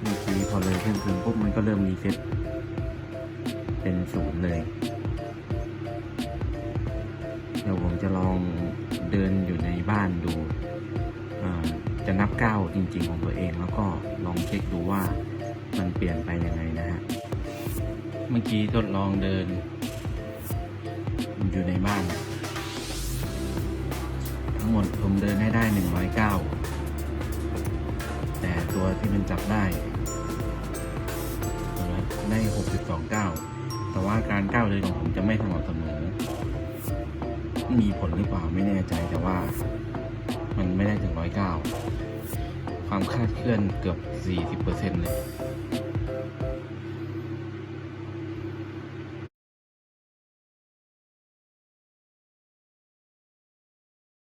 เมื่อกี้พอเลยเที่ยงคืนปุ๊บมันก็เริ่มมีเซ็ตเป็นศูนย์เลย เดี๋ยวผมจะลองเดินอยู่ในบ้านดู จะนับก้าวจริง ๆ ของตัวเองแล้วก็ลองเช็คดูว่ามันเปลี่ยนไปยังไงนะฮะ เมื่อกี้ทดลองเดิน อยู่ในบ้าน ทั้งหมดผมเดินให้ได้หนึ่งร้อยเก้า ตัวที่มันจับได้ในไหมได้หกสิบสองเก้าแต่ว่าการก้าวเดินของผมจะไม่สม่ำเสมอ มีผลหรือเปล่าไม่แน่ใจแต่ว่า มันไม่ได้ถึง 109 ความคาดเคลื่อนเกือบสี่สิบเปอร์เซ็นต์เลย